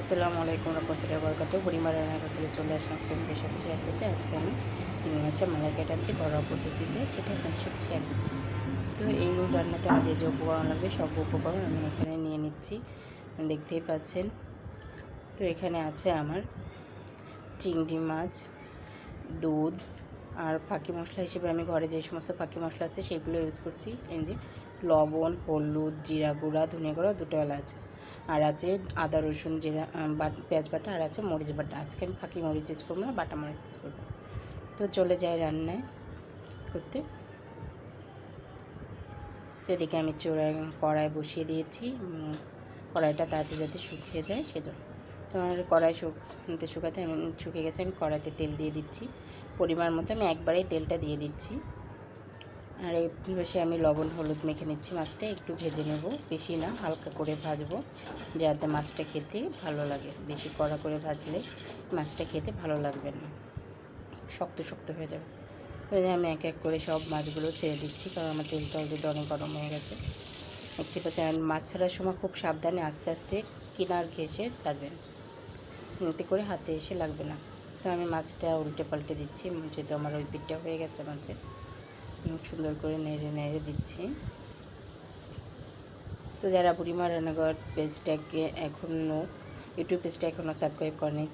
আসসালামু আলাইকুম রহমতুল্লাহ বরকত পরিবার রান্নাঘর থেকে চলে আসলাম ফ্রেন্ডদের সাথে শেয়ার করতে। আজকে আমি চিংড়ি মাছের মালাই কাটাচ্ছি ঘরোয়া পদ্ধতিতে, সেটা আপনাদের সাথে শেয়ার করছি। তো এই রান্নাতে আমার যে যে উপকরণ লাগবে, সব উপকরণ আমি এখানে নিয়ে নিচ্ছি। দেখতেই পাচ্ছেন। তো এখানে আছে আমার চিংড়ি মাছ, দুধ আর ফাঁকি মশলা হিসেবে আমি ঘরে যে সমস্ত ফাঁকি মশলা আছে, সেগুলো ইউজ করছি। এই যে লবণ, হলুদ, জিরা গুঁড়া, ধনে গুঁড়া, দুটো এলাচ। আর আছে আদা, রসুন, জিরা পেঁয়াজ বাটা, আর আছে মরিচ বাটা। আজকে আমি ফাঁকি মরিচ ইউজ করব না, বাটা মরিচ ইউজ করব। তো চলে যাই রান্নায় করতে। তো এদিকে আমি চোড়ায় কড়াই বসিয়ে দিয়েছি। কড়াইটা তাড়াতাড়ি যাতে শুকিয়ে যায় সেজন্য। তো আমার কড়াই শুকতে শুকাতে আমি, শুকিয়ে গেছে, আমি কড়াইতে তেল দিয়ে দিচ্ছি। পরিমাণ মতো আমি একবারেই তেলটা দিয়ে দিচ্ছি। আর এই বসে আমি লবণ, হলুদ মেখে নিচ্ছি মাছটা। একটু ভেজে নেব। বেশি না, হালকা করে ভাজবো, যাতে মাছটা খেতে ভালো লাগে। বেশি কড়া করে ভাজলে মাছটা খেতে ভালো লাগবে না। শক্ত শক্ত হয়ে যাবে। যে আমি এক এক করে সব মাছগুলো ছেড়ে দিচ্ছি, কারণ আমার তেলটা অলরেডি অনেক গরম হয়ে গেছে। দেখতে পাচ্ছেন মাছ ছাড়ার সময় খুব সাবধানে আস্তে আস্তে কিনার ঘেসে ছাড়বেন। এতে করে হাতে এসে লাগবে না। তো আমি মাছটা উল্টে পাল্টে দিচ্ছি, যেহেতু আমার ওই পিঠটা হয়ে গেছে মাছের। সুন্দর করে নেড়ে নেড়ে দিচ্ছি। তো যারা বুড়িমা রান্নাঘর পেজটাকে এখনও ইউটিউব পেজটা এখনও সাবস্ক্রাইব করেনি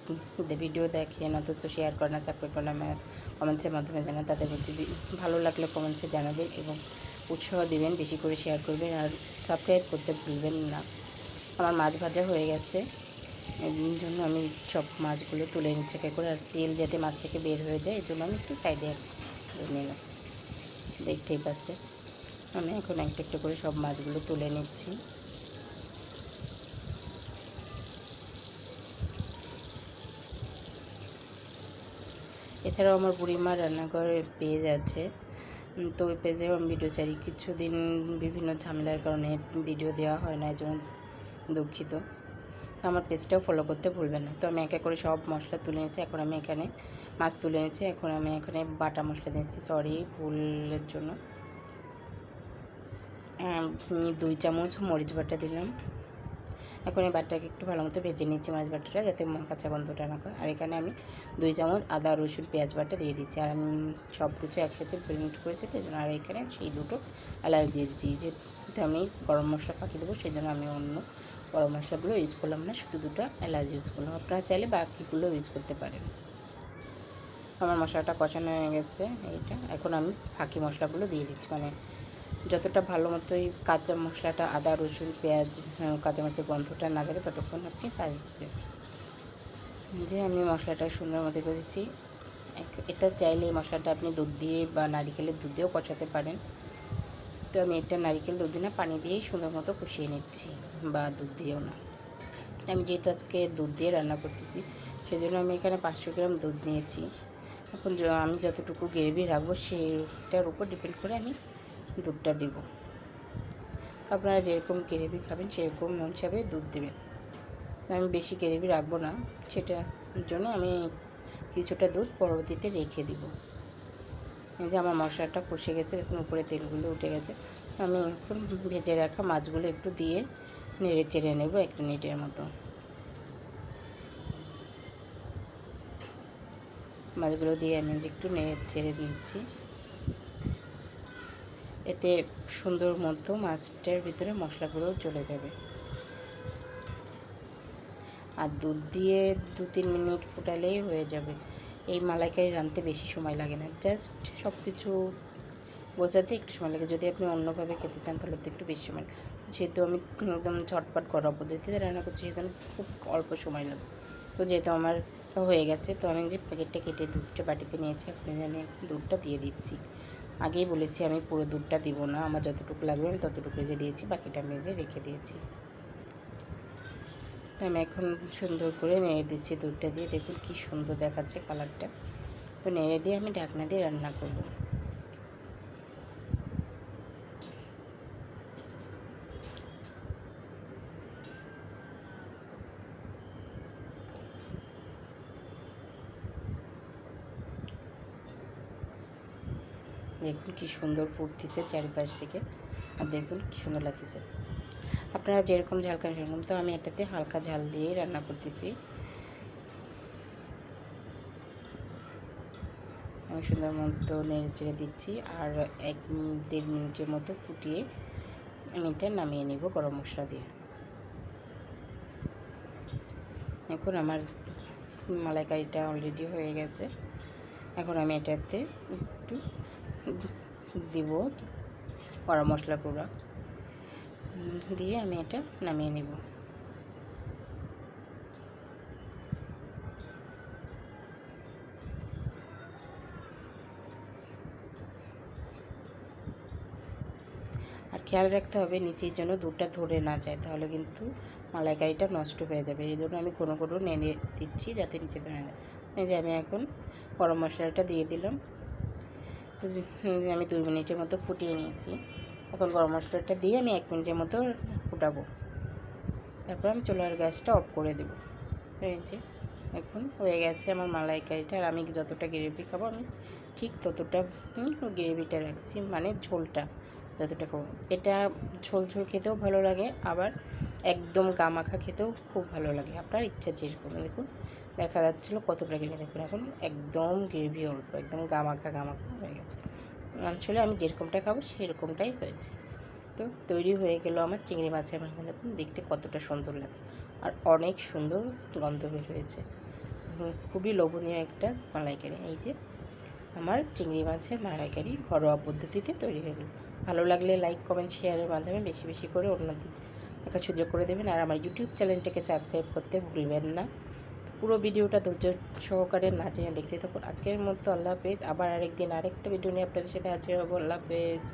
ভিডিও দেখেন অথচ শেয়ার করে না সাবস্ক্রাইব করে না আমার কমেন্টসের মাধ্যমে জানা তাদের বলছি ভালো লাগলে কমেন্টসে জানাবেন এবং উৎসাহ দেবেন, বেশি করে শেয়ার করবেন, আর সাবস্ক্রাইব করতে ভুলবেন না। আমার মাছ ভাজা হয়ে গেছে, এর জন্য আমি সব মাছগুলো তুলে নিচ্ছে করে, আর তেল যাতে মাছ থেকে বের হয়ে যায় এই জন্য আমি একটু সাইডে নিলাম। দেখতেই পাচ্ছে আমি এখন একটা একটা করে সব মাছগুলো তুলে নিচ্ছি। এছাড়াও আমার বুড়িমা রান্নাঘরের পেজ আছে তো ওই পেজেও আমি ভিডিও ছাড়ি। কিছুদিন বিভিন্ন ঝামেলার কারণে ভিডিও দেওয়া হয় না এই জন্য দুঃখিত আমার পেজটাও ফলো করতে ভুলবেন না। তো আমি একে করে সব মশলা তুলে নিয়েছি এখন আমি এখানে মাছ তুলে নিয়েছি এখন আমি এখানে বাটা মশলা দিয়েছি সরি ভুলের জন্য। দুই চামচ মরিচ বাটা দিলাম। এখন এই বাটাকে একটু ভালো মতো ভেজে নিচ্ছি মাছ বাটাটা, যাতে কাঁচা গন্ধটা না করে আর এখানে আমি দুই চামচ আদা, রসুন, পেঁয়াজ বাটা দিয়ে দিচ্ছি। আর আমি সব কিছু একসাথে ব্লেন্ড করেছি এই জন্য আর এখানে সেই দুটো এলাচ দিয়ে দিচ্ছি। যেহেতু আমি গরম মশলা পাখি দেবো, সেই জন্য আমি অন্য গরম মশলাগুলো ইউজ করলাম না, শুধু দুটো এলাচ ইউজ করলাম। আপনারা চাইলে বাকিগুলো ইউজ করতে পারেন। আমার মশলাটা কষানো হয়ে গেছে এইটা। এখন আমি ফাঁকি মশলাগুলো দিয়ে দিচ্ছি। মানে যতটা ভালো মতো মতোই কাঁচা মশলাটা আদা রসুন পেঁয়াজ আহ, কাঁচা মাছের গন্ধটা না যাবে ততক্ষণ আপনি ভাজবেন যে আমি মশলাটা সুন্দর মতো করে দিচ্ছি। এক- এটা চাইলে এই মশলাটা আপনি দুধ দিয়ে বা নারিকেলের দুধ দিয়েও কষাতে পারেন। তো আমি এটা নারিকেল দুধ না পানি দিয়েই সুন্দর মতো কষিয়ে নিচ্ছি বা দুধ দিয়েও না। আমি যেহেতু আজকে দুধ দিয়ে রান্না করতেছি সেজন্য আমি এখানে পাঁচশো গ্রাম দুধ নিয়েছি। এখন আমি যতটুকু গ্রেভি রাখব সেটার উপর ডিপেন্ড করে আমি দুধটা দেব। আপনারা যেরকম গ্রেভি খাবেন সেরকম হিসাবে দুধ দেবেন। আমি বেশি গ্রেভি রাখব না, সেটার জন্য আমি কিছুটা দুধ পরবর্তীতে রেখে দিব। এই যে আমার মশলাটা কষে গেছে এখন উপরে তেলগুলো উঠে গেছে। আমি এখন ভেজে রাখা মাছগুলো একটু দিয়ে নেড়ে চেড়ে নেব এক মিনিটের মতো। মাছগুলো দিয়ে আমি একটু নেড়ে চেড়ে দিচ্ছি এতে সুন্দর মতো মাছটার ভিতরে মশলাগুলো চলে যাবে। আর দুধ দিয়ে দু তিন মিনিট ফুটালেই হয়ে যাবে। এই মালাইকারি রাঁধতে বেশি সময় লাগে না। জাস্ট সব কিছু বোঝাতে একটু সময় লাগে। যদি আপনি অন্যভাবে খেতে চান তাহলে তো একটু বেশি সময়। যেহেতু আমি একদম ঝটপট ঘরোয়া পদ্ধতিতে রান্না করছি সেহেতু খুব অল্প সময় লাগে। তো যেহেতু আমার হয়ে গেছে, তো আমি যে প্যাকেটটা কেটে দুধটা বাটিতে নিয়েছি আপনি আমি দুধটা দিয়ে দিচ্ছি। আগেই বলেছি আমি পুরো দুধটা দিব না, আমার যতটুকু লাগবে আমি ততটুকু যে দিয়েছি, বাকিটা আমি যে রেখে দিয়েছি। তো আমি এখন সুন্দর করে নেড়ে দিচ্ছি দুধটা দিয়ে, দেখুন কি সুন্দর দেখাচ্ছে কালারটা। তো নেড়ে দিয়ে আমি ঢাকনা দিয়ে রান্না করব। দেখুন কি সুন্দর ফুটতেছে চারিপাশ থেকে। আর দেখুন কি সুন্দর লাগতেছে। আপনারা যেরকম ঝাল খান সেরকম। তো আমি এটাতে হালকা ঝাল দিয়েই রান্না করতেছি। আমি সুন্দর মতো নেড়ে চেড়ে দিচ্ছি। আর এক দেড় মিনিটের মতো ফুটিয়ে আমি এটা নামিয়ে নিব গরম মশলা দিয়ে। এখন আমার মালাইকারিটা অলরেডি হয়ে গেছে। এখন আমি এটাতে একটু দিব গরম মশলা গুঁড়া। দিয়ে আমি এটা নামিয়ে নেব। আর খেয়াল রাখতে হবে নিচের জন্য দুধটা ধরে না যায়, তাহলে কিন্তু মালাইকারিটা নষ্ট হয়ে যাবে। এই জন্য আমি কোনো কোনো নেড়ে দিচ্ছি যাতে নিচে ধরে না যায়। আমি এখন গরম মশলাটা দিয়ে দিলাম। আমি দুই মিনিটের মতো ফুটিয়ে নিয়েছি। এখন গরম মশলাটা দিয়ে আমি এক মিনিটের মতো ফুটাবো। তারপর আমি চুলার গ্যাসটা অফ করে দেবো। যে, এখন হয়ে গেছে আমার মালাইকারিটা। আর আমি যতটা গ্রেভি খাব, আমি ঠিক ততটা গ্রেভিটা রাখছি মানে ঝোলটা যতটা খাব। এটা ঝোল ঝোল খেতেও ভালো লাগে, আবার একদম গামাখা খেতেও খুব ভালো লাগে। আপনার ইচ্ছা যেরকম, দেখুন। দেখা যাচ্ছিল কতটা গ্রেভি দেখুন, এখন একদম গ্রেভি অল্প, একদম গামাখা গামাখা হয়ে গেছে। আসলে আমি যেরকমটা খাব সেরকমটাই হয়েছে। তো তৈরি হয়ে গেল আমার চিংড়ি মাছের মাখা দেখুন দেখতে কতটা সুন্দর লাগছে। আর অনেক সুন্দর গন্ধ বের হয়েছে। খুবই লোভনীয় একটা মালাইকারি। এই যে আমার চিংড়ি মাছের মালাইকারি ঘরোয়া পদ্ধতিতে তৈরি হয়ে গেল। ভালো লাগলে লাইক কমেন্ট শেয়ারের মাধ্যমে বেশি বেশি করে অন্যদের দেখার সুযোগ করে দেবেন। আর আমার ইউটিউব চ্যানেলটাকে সাবস্ক্রাইব করতে ভুলবেন না। পুরো ভিডিওটা ধৈর্য সহকারে না টেনে দেখতে থাকুন। আজকের মতো আল্লাহ হাফেজ। আবার আরেকদিন আরেকটা ভিডিও নিয়ে আপনাদের সাথে হাজির হব। আল্লাহ হাফেজ।